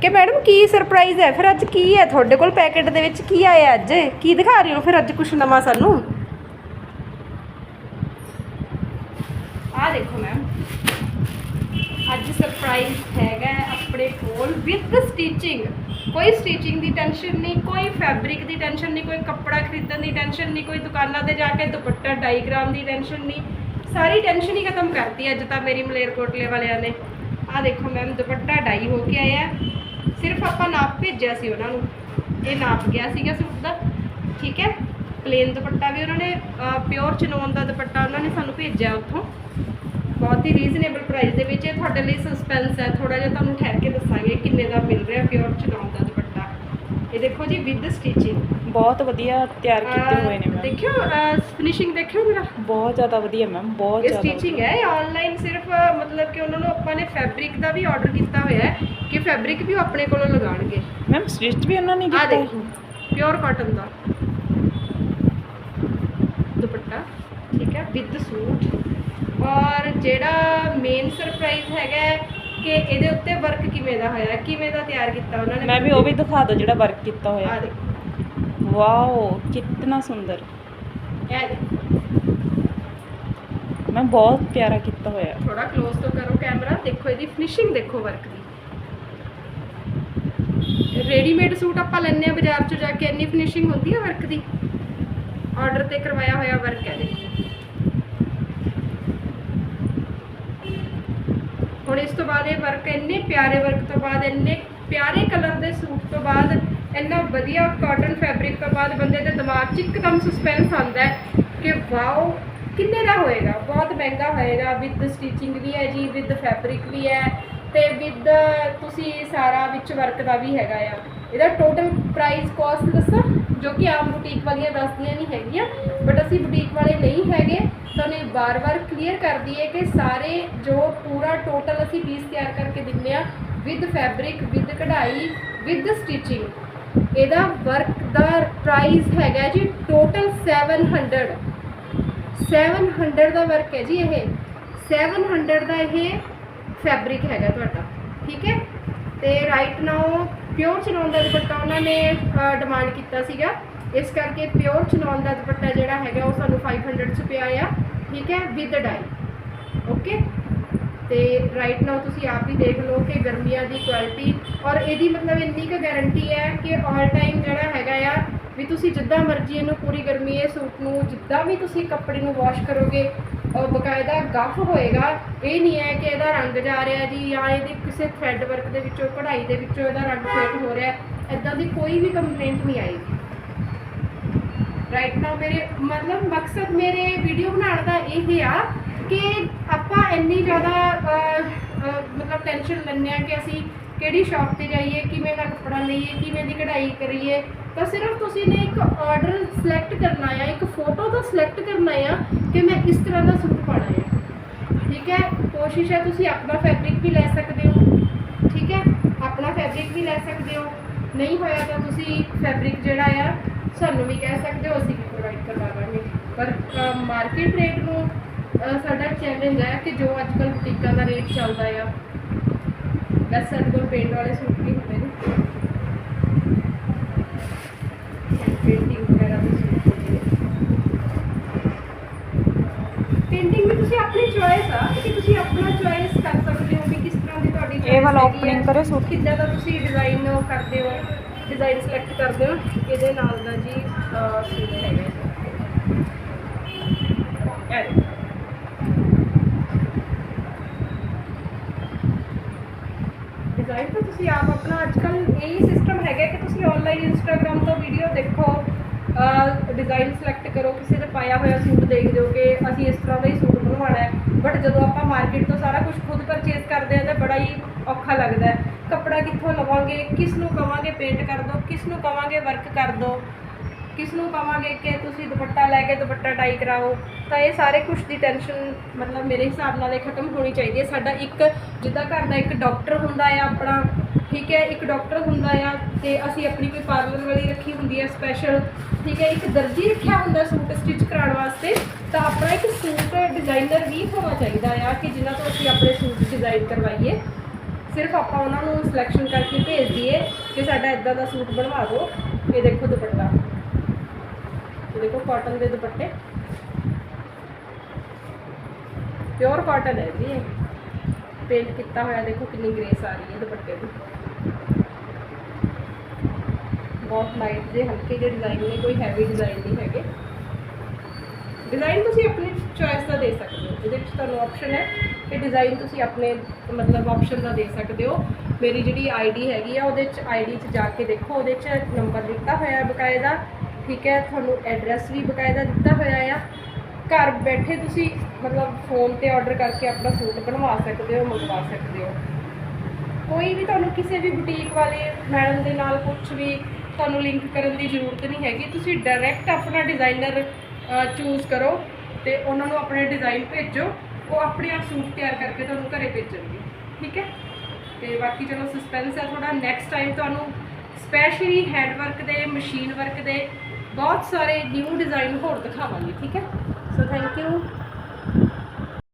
ਕਿ ਮੈਡਮ ਕੀ ਸਰਪ੍ਰਾਈਜ਼ ਹੈ? ਫਿਰ ਅੱਜ ਕੀ ਹੈ? ਤੁਹਾਡੇ ਕੋਲ ਪੈਕੇਟ ਦੇ ਵਿੱਚ ਕੀ ਆਇਆ ਅੱਜ? ਕੀ ਦਿਖਾ ਰਹੇ ਹੋ? ਫਿਰ ਅੱਜ ਕੁਝ ਨਵਾਂ ਸਾਨੂੰ? ਆ ਦੇਖੋ ਮੈਮ। ਅੱਜ ਸਰਪ੍ਰਾਈਜ਼ ਹੈਗਾ ਆਪਣੇ ਕੋਲ ਵਿਦ ਸਟਿਚਿੰਗ ਕੋਈ ਸਟਿਚਿੰਗ ਦੀ ਟੈਨਸ਼ਨ ਨਹੀਂ, ਕੋਈ ਫੈਬਰਿਕ ਦੀ ਟੈਨਸ਼ਨ ਨਹੀਂ, ਕੋਈ ਕੱਪੜਾ ਖਰੀਦਣ ਦੀ ਟੈਨਸ਼ਨ ਨਹੀਂ, ਕੋਈ ਦੁਕਾਨਾਂ ਤੇ ਜਾ ਕੇ ਦੁਪੱਟਾ ਡਾਈਗ੍ਰਾਮ ਦੀ ਟੈਨਸ਼ਨ ਨਹੀਂ। ਸਾਰੀ ਟੈਨਸ਼ਨ ਹੀ ਖਤਮ ਕਰਤੀ ਅੱਜ ਤਾਂ ਮੇਰੀ ਮਲੇਰਕੋਟਲੇ ਵਾਲਿਆਂ ਨੇ। ਆ ਦੇਖੋ ਮੈਮ, ਦੁਪੱਟਾ ਡਾਈ ਹੋ ਕੇ ਆਇਆ। ਸਿਰਫ ਆਪਾਂ ਨਾਪ ਭੇਜਿਆ ਸੀ ਉਹਨਾਂ ਨੂੰ। ਇਹ ਨਾਪ ਗਿਆ ਸੀਗਾ ਸੂਟ ਦਾ। ਠੀਕ ਹੈ? ਪਲੇਨ ਦੁਪੱਟਾ ਵੀ ਉਹਨਾਂ ਨੇ ਪਿਓਰ ਚਨੋਨ ਦਾ ਦੁਪੱਟਾ ਉਹਨਾਂ ਨੇ ਸਾਨੂੰ ਭੇਜਿਆ ਉੱਥੋਂ। ਬਹੁਤ ਹੀ ਰੀਜ਼ਨੇਬਲ ਪ੍ਰਾਈਸ ਦੇ ਵਿੱਚ ਇਹ ਤੁਹਾਡੇ ਲਈ ਸਸਪੈਂਸ ਹੈ। ਥੋੜਾ ਜਿਹਾ ਤੁਹਾਨੂੰ ਠਹਿਰ ਕੇ ਦੱਸਾਂਗੇ ਕਿੰਨੇ ਦਾ ਮਿਲ ਰਿਹਾ ਪਿਓਰ ਚਨੋਨ ਦਾ। ਇਹ ਦੇਖੋ ਜੀ ਵਿਦ ਸਟਿਚਿੰਗ ਬਹੁਤ ਵਧੀਆ ਤਿਆਰ ਕੀਤੇ ਹੋਏ ਨੇ ਮੈਮ। ਦੇਖਿਓ ਫਿਨਿਸ਼ਿੰਗ ਦੇਖਿਓ ਮੇਰਾ ਬਹੁਤ ਜ਼ਿਆਦਾ ਵਧੀਆ ਮੈਮ ਬਹੁਤ ਜ਼ਿਆਦਾ ਸਟਿਚਿੰਗ ਹੈ ਆਨਲਾਈਨ ਸਿਰਫ ਮਤਲਬ ਕਿ ਉਹਨਾਂ ਨੂੰ ਆਪਾਂ ਨੇ ਫੈਬਰਿਕ ਦਾ ਵੀ ਆਰਡਰ ਕੀਤਾ ਹੋਇਆ ਹੈ ਕਿ ਫੈਬਰਿਕ ਵੀ ਆਪਣੇ ਕੋਲੋਂ ਲਗਾਉਣਗੇ। ਮੈਮ ਸਟਿਚ ਵੀ ਉਹਨਾਂ ਨੇ ਆ ਕੀਤਾ ਹੈ? ਦੇਖੋ ਪਿਓਰ ਕਾਟਨ ਦਾ। ਦੁਪੱਟਾ ਠੀਕ ਹੈ ਵਿਦ ਸੂਟ ਔਰ ਜਿਹੜਾ ਮੇਨ ਸਰਪ੍ਰਾਈਜ਼ ਹੈਗਾ ਹੈ ਕਿ ਇਹਦੇ ਉੱਤੇ ਵਰਕ ਕਿਵੇਂ ਦਾ ਹੋਇਆ ਕਿਵੇਂ ਦਾ ਤਿਆਰ ਕੀਤਾ ਉਹਨਾਂ ਨੇ? ਮੈਂ ਵੀ ਉਹ ਵੀ ਦਿਖਾ ਦਿਓ ਜਿਹੜਾ ਵਰਕ ਕੀਤਾ ਆ ਹੋਇਆ ਦੇਖੋ। ਵਾਓ ਕਿੰਨਾ ਸੁੰਦਰ। ਇਹ ਮੈਂ ਬਹੁਤ ਪਿਆਰਾ ਕੀਤਾ ਹੋਇਆ। ਥੋੜਾ ক্লোਜ਼ ਤੋਂ ਕਰੋ ਕੈਮਰਾ ਦੇਖੋ ਇਹਦੀ ਫਿਨਿਸ਼ਿੰਗ ਦੇਖੋ ਵਰਕ ਦੀ। ਰੈਡੀਮੇਡ ਸੂਟ ਆਪਾਂ ਲੈਣੇ ਆ ਬਾਜ਼ਾਰ ਚੋਂ ਜਾ ਕੇ ਇੰਨੀ ਫਿਨਿਸ਼ਿੰਗ ਹੁੰਦੀ ਹੈ ਵਰਕ ਦੀ। ਆਰਡਰ ਤੇ ਕਰਵਾਇਆ ਹੋਇਆ ਵਰਕ ਹੈ ਦੇਖੋ ਹੁਣ ਇਸ ਤੋਂ ਬਾਅਦ ਇਹ ਵਰਕ ਇੰਨੇ ਪਿਆਰੇ ਵਰਕ ਤੋਂ ਬਾਅਦ, ਇੰਨੇ ਪਿਆਰੇ ਕਲਰ ਦੇ ਸੂਟ ਤੋਂ ਬਾਅਦ, ਇੰਨਾ ਵਧੀਆ ਕਾਟਨ ਫੈਬਰਿਕ ਤੋਂ ਬਾਅਦ ਬੰਦੇ ਦੇ ਦਿਮਾਗ 'ਚ ਇੱਕਦਮ ਸਸਪੈਂਸ ਆਉਂਦਾ ਹੈ ਕਿ ਵਾਓ, ਕਿੰਨੇ ਦਾ ਹੋਏਗਾ? ਬਹੁਤ ਮਹਿੰਗਾ ਹੋਏਗਾ ਵਿਦ ਸਟਿਚਿੰਗ ਵੀ ਹੈ ਜੀ ਵਿਦ ਫੈਬਰਿਕ ਵੀ ਹੈ ਤੇ ਵਿਦ ਤੁਸੀਂ ਸਾਰਾ ਵਿੱਚ ਵਰਕ ਦਾ ਵੀ ਹੈਗਾ ਆ। ਇਹਦਾ ਟੋਟਲ ਪ੍ਰਾਈਸ ਕਾਸਟ ਦੱਸਾਂ, ਜੋ ਕਿ ਆਮ ਬੁਟੀਕ ਵਾਲੀਆਂ ਦੱਸਦੀਆਂ ਨਹੀਂ ਹੈਗੀਆਂ ਬਟ ਅਸੀਂ ਬੁਟੀਕ ਵਾਲੇ ਨਹੀਂ ਹੈਗੇ। ਵਾਰ ਵਾਰ ਕਲੀਅਰ ਕਰਦੀ ਹੈ ਕਿ ਸਾਰੇ ਜੋ ਪੂਰਾ ਟੋਟਲ ਅਸੀਂ ਪੀਸ ਤਿਆਰ ਕਰਕੇ ਦਿੰਦੇ ਆ ਵਿਦ ਫੈਬਰਿਕ ਵਿਦ ਕਢਾਈ ਵਿਦ ਸਟਿਚਿੰਗ ਇਹਦਾ ਵਰਕ ਦਾ ਪ੍ਰਾਈਸ ਹੈਗਾ ਜੀ ਟੋਟਲ 700 700 ਦਾ ਵਰਕ ਹੈ ਜੀ ਇਹ। 700 ਦਾ ਇਹ ਫੈਬਰਿਕ ਹੈਗਾ ਤੁਹਾਡਾ, ਠੀਕ ਹੈ? ਤੇ ਰਾਈਟ ਨਾਓ ਪਿਓਰ ਚਨੌਨ ਦਾ ਦੁਪੱਟਾ ਉਹਨਾਂ ਨੇ ਡਿਮਾਂਡ ਕੀਤਾ ਸੀਗਾ। ਇਸ ਕਰਕੇ ਪਿਓਰ ਚਨੌਨ ਦਾ ਦੁਪੱਟਾ ਜਿਹੜਾ ਹੈਗਾ ਉਹ ਸਾਨੂੰ 500 ਚ ਪਿਆ ਆ। ਠੀਕ ਹੈ? ਵਿਦ ਡਾਈ ਓਕੇ ਤੇ ਰਾਈਟ ਨਾਓ ਤੁਸੀਂ ਆਪ ਹੀ ਦੇਖ ਲਓ ਕਿ ਗਰਮੀਆਂ ਦੀ ਕੁਆਲਿਟੀ ਔਰ ਇਹਦੀ ਮਤਲਬ ਇੰਨੀ ਕੁ ਗਾਰੰਟੀ ਹੈ ਕਿ ਆਲ ਟਾਈਮ ਜਿਹੜਾ ਹੈਗਾ ਆ, ਵੀ ਤੁਸੀਂ ਜਿੱਦਾਂ ਮਰਜ਼ੀ ਇਹਨੂੰ ਪੂਰੀ ਗਰਮੀ ਇਹ ਸੂਟ ਨੂੰ ਜਿੱਦਾਂ ਵੀ ਤੁਸੀਂ ਕੱਪੜੇ ਨੂੰ ਵਾਸ਼ ਕਰੋਗੇ ਔਰ ਬਕਾਇਦਾ ਗਫ ਹੋਏਗਾ। ਇਹ ਨਹੀਂ ਹੈ ਕਿ ਇਹਦਾ ਰੰਗ ਜਾ ਰਿਹਾ ਜੀ ਜਾਂ ਇਹਦੀ ਕਿਸੇ ਥ੍ਰੈਡ ਵਰਕ ਦੇ ਵਿੱਚੋਂ, ਕਢਾਈ ਦੇ ਵਿੱਚੋਂ ਇਹਦਾ ਰੰਗ ਫੇਟ ਹੋ ਰਿਹਾ। ਇਦਾਂ ਦੀ ਕੋਈ ਵੀ ਕੰਪਲੇਂਟ ਨਹੀਂ ਆਏਗੀ। ਰਾਈਟ ਨਾਓ ਮੇਰੇ, ਮਤਲਬ ਮਕਸਦ ਮੇਰੇ ਵੀਡੀਓ ਬਣਾਉਣ ਦਾ ਇਹ ਆ ਕਿ ਆਪਾਂ ਇੰਨੀ ਜ਼ਿਆਦਾ ਮਤਲਬ ਟੈਨਸ਼ਨ ਲੈਂਦੇ ਆ ਕਿ ਅਸੀਂ ਕਿਹੜੀ ਸ਼ਾਪ ਤੇ ਜਾਈਏ, ਕਿਵੇਂ ਦਾ ਕੱਪੜਾ ਲਈਏ, ਕਿਵੇਂ ਦੀ ਕਢਾਈ ਕਰੀਏ। ਤਾਂ ਸਿਰਫ ਤੁਸੀਂ ਨੇ ਇੱਕ ਆਰਡਰ ਸਿਲੈਕਟ ਕਰਨਾ ਆ, ਇੱਕ ਫੋਟੋ ਤੋਂ ਸਿਲੈਕਟ ਕਰਨਾ ਆ ਕਿ ਮੈਂ ਇਸ ਤਰ੍ਹਾਂ ਦਾ ਸੂਟ ਪਾਣਾ ਹੈ ਠੀਕ ਹੈ? ਕੋਸ਼ਿਸ਼ ਹੈ ਤੁਸੀਂ ਆਪਣਾ ਫੈਬਰਿਕ ਵੀ ਲੈ ਸਕਦੇ ਹੋ। ਠੀਕ ਹੈ? ਆਪਣਾ ਫੈਬਰਿਕ ਵੀ ਲੈ ਸਕਦੇ ਹੋ। ਨਹੀਂ ਹੋਇਆ ਤਾਂ ਤੁਸੀਂ ਫੈਬਰਿਕ ਜਿਹੜਾ ਆ ਸਾਨੂੰ ਵੀ ਕਹਿ ਸਕਦੇ ਹੋ ਅਸੀਂ ਵੀ ਪ੍ਰੋਵਾਈਡ ਕਰਵਾ ਦਾਂਗੇ ਪਰ ਮਾਰਕੀਟ ਰੇਟ ਨੂੰ ਸਾਡਾ ਚੈਲੰਜ ਹੈ ਕਿ ਜੋ ਅੱਜ ਕੱਲ੍ਹ ਬੁਟੀਕਾਂ ਦਾ ਰੇਟ ਚੱਲਦਾ ਆ ਵੈਸੇ ਸਾਡੇ ਕੋਲ ਪੇਂਟ ਵਾਲੇ ਸੂਟ ਵੀ ਹੁੰਦੇ ਨੇ। ਪੇਂਟਿੰਗ ਵਗੈਰਾ ਦੇ ਸੂਟ ਹੁੰਦੇ ਪੇਂਟਿੰਗ ਵੀ ਤੁਸੀਂ ਆਪਣੀ ਚੋਇਸ ਆ ਕਿ ਤੁਸੀਂ ਆਪਣਾ ਚੋਇਸ ਕਰ ਸਕਦੇ ਹੋ ਵੀ ਕਿਸ ਤਰ੍ਹਾਂ ਦੀ ਤੁਹਾਡੀ ਇਹ ਵਾਲਾ ਓਪਨਿੰਗ ਹੈ। ਕਰਿਓ ਸੂਟ। ਕਿੱਦਾਂ ਦਾ ਤੁਸੀਂ ਡਿਜ਼ਾਈਨ ਕਰਦੇ ਹੋ। ਡਿਜ਼ਾਈਨ ਸਿਲੈਕਟ ਕਰਦੇ ਹੋ, ਇਹਦੇ ਨਾਲ ਦਾ ਜੀ ਸੂਟ ਹੈਗਾ ਇਹ ਡਿਜ਼ਾਈਨ ਤਾਂ ਤੁਸੀਂ ਆਪ ਆਪਣਾ ਅੱਜਕੱਲ ਇਹੀ ਸਿਸਟਮ ਹੈਗਾ ਕਿ ਤੁਸੀਂ ਆਨਲਾਈਨ ਇੰਸਟਾਗ੍ਰam ਤੋਂ ਵੀਡੀਓ ਦੇਖੋ ਡਿਜ਼ਾਈਨ ਸਿਲੈਕਟ ਕਰੋ, ਕਿਸੇ ਦੇ ਪਾਇਆ ਹੋਇਆ ਸੂਟ ਦੇਖ ਦਿਓ ਕਿ ਅਸੀਂ ਇਸ ਤਰ੍ਹਾਂ ਦਾ ਹੀ ਸੂਟ ਬਣਵਾਉਣਾ ਹੈ। ਬਟ ਜਦੋਂ ਆਪਾਂ ਮਾਰਕੀਟ ਤੋਂ ਸਾਰਾ ਕੁਝ ਖੁਦ ਪਰਚੇਸ ਕਰਦੇ ਹਾਂ ਤਾਂ ਬੜਾ ਹੀ ਔਖਾ ਲੱਗਦਾ ਹੈ। ਕੱਪੜਾ ਕਿੱਥੋਂ ਲਵਾਂਗੇ, ਕਿਸ ਨੂੰ ਕਵਾਂਗੇ ਪੇਂਟ ਕਰ ਦਿਓ ਕਿਸ ਨੂੰ ਕਵਾਂਗੇ ਵਰਕ ਕਰ ਦਿਓ ਕਿਸ ਨੂੰ ਕਵਾਂਗੇ ਕਿ ਤੁਸੀਂ ਦੁਪੱਟਾ ਲੈ ਕੇ ਦੁਪੱਟਾ ਟਾਈ ਕਰਾਓ, ਤਾਂ ਇਹ ਸਾਰੇ ਕੁਝ ਦੀ ਟੈਨਸ਼ਨ ਮਤਲਬ ਮੇਰੇ ਹਿਸਾਬ ਨਾਲ ਇਹ ਖਤਮ ਹੋਣੀ ਚਾਹੀਦੀ ਹੈ। ਸਾਡਾ ਇੱਕ ਜਿੱਦਾਂ ਘਰ ਦਾ ਇੱਕ ਡਾਕਟਰ ਹੁੰਦਾ ਆ ਆਪਣਾ, ਠੀਕ ਹੈ, ਇੱਕ ਡਾਕਟਰ ਹੁੰਦਾ ਆ ਤੇ ਅਸੀਂ ਆਪਣੀ ਕੋਈ ਪਾਰਲਰ ਵਾਲੀ ਰੱਖੀ ਹੁੰਦੀ ਹੈ ਸਪੈਸ਼ਲ ਠੀਕ ਹੈ, ਇੱਕ ਦਰਜੀ ਰੱਖਿਆ ਹੁੰਦਾ ਸੂਟ ਸਟਿਚ ਕਰਾਉਣ ਵਾਸਤੇ, ਤਾਂ ਆਪਣਾ ਇੱਕ ਸੂਟ ਡਿਜ਼ਾਈਨਰ ਵੀ ਹੋਣਾ ਚਾਹੀਦਾ ਆ ਕਿ ਜਿਨ੍ਹਾਂ ਤੋਂ ਅਸੀਂ ਆਪਣੇ ਸੂਟ ਡਿਜ਼ਾਈਨ ਕਰਵਾਈਏ। ਸਿਰਫ ਆਪਾਂ ਉਹਨਾਂ ਨੂੰ ਸਿਲੈਕਸ਼ਨ ਕਰਕੇ ਭੇਜ ਦਈਏ ਕਿ ਸਾਡਾ ਇਦਾਂ ਦਾ ਸੂਟ ਬਣਵਾ ਦਿਓ, ਇਹ ਦੇਖੋ ਦੁਪੱਟਾ। ਦੇਖੋ ਕਾਟਨ ਦੇ ਦੁਪੱਟੇ। ਪਿਓਰ ਕਾਟਨ ਹੈ ਜੀ ਪੇਂਟ ਕੀਤਾ ਹੋਇਆ, ਦੇਖੋ ਕਿੰਨੀ ਗ੍ਰੇਸ ਆ ਰਹੀ ਹੈ ਦੁਪੱਟੇ ਦੀ। ਬਹੁਤ ਲਾਈਟ ਜਿਹੇ, ਹਲਕੇ ਜਿਹੇ ਡਿਜ਼ਾਈਨ ਨੇ, ਕੋਈ ਹੈਵੀ ਡਿਜ਼ਾਈਨ ਨਹੀਂ ਹੈਗੇ। ਡਿਜ਼ਾਈਨ ਤੁਸੀਂ ਆਪਣੀ ਚੋਇਸ ਦਾ ਦੇ ਸਕਦੇ ਹੋ। ਇਹਦੇ ਵਿੱਚ ਤੁਹਾਨੂੰ ਆਪਸ਼ਨ ਹੈ ਕਿ ਡਿਜ਼ਾਈਨ ਤੁਸੀਂ ਆਪਣੇ, ਮਤਲਬ ਆਪਸ਼ਨ ਦਾ ਦੇ ਸਕਦੇ ਹੋ। ਮੇਰੀ ਜਿਹੜੀ ਆਈਡੀ ਹੈਗੀ ਆ, ਉਹਦੇ ਵਿੱਚ ਆਈਡੀ 'ਚ ਜਾ ਕੇ ਦੇਖੋ। ਉਹਦੇ 'ਚ ਨੰਬਰ ਦਿੱਤਾ ਹੋਇਆ ਬਕਾਇਦਾ। ਠੀਕ ਹੈ, ਤੁਹਾਨੂੰ ਐਡਰੈਸ ਵੀ ਬਕਾਇਦਾ ਦਿੱਤਾ ਹੋਇਆ ਆ। ਘਰ ਬੈਠੇ ਤੁਸੀਂ ਮਤਲਬ ਫੋਨ ਤੇ ਆਰਡਰ ਕਰਕੇ ਆਪਣਾ ਸੂਟ ਬਣਵਾ ਸਕਦੇ ਹੋ, ਮੰਗਵਾ ਸਕਦੇ ਹੋ। ਕੋਈ ਵੀ ਤੁਹਾਨੂੰ ਕਿਸੇ ਵੀ ਬੁਟੀਕ ਵਾਲੇ ਮੈਡਮ ਦੇ ਨਾਲ ਕੁਝ ਵੀ ਤੁਹਾਨੂੰ ਲਿੰਕ ਕਰਨ ਦੀ ਜ਼ਰੂਰਤ ਨਹੀਂ ਹੈਗੀ, ਤੁਸੀਂ ਡਾਇਰੈਕਟ ਆਪਣਾ ਡਿਜ਼ਾਈਨਰ ਚੂਜ਼ ਕਰੋ ਤੇ ਉਹਨਾਂ ਨੂੰ ਆਪਣੇ ਡਿਜ਼ਾਈਨ ਭੇਜੋ, ਉਹ ਆਪਣੇ ਆਪ ਸੂਟ ਤਿਆਰ ਕਰਕੇ ਤੁਹਾਨੂੰ ਘਰੇ ਭੇਜਣਗੇ, ਠੀਕ ਹੈ? ਤੇ ਬਾਕੀ ਚਲੋ ਸਸਪੈਂਸ ਹੈ ਥੋੜਾ ਨੈਕਸਟ ਟਾਈਮ ਤੁਹਾਨੂੰ ਸਪੈਸ਼ਲੀ ਹੈਂਡ ਵਰਕ ਦੇ ਮਸ਼ੀਨ ਵਰਕ ਦੇ ਬਹੁਤ ਸਾਰੇ ਨਿਊ ਡਿਜ਼ਾਈਨ ਹੋਰ ਦਿਖਾਵਾਂਗੇ ਠੀਕ ਹੈ? So thank you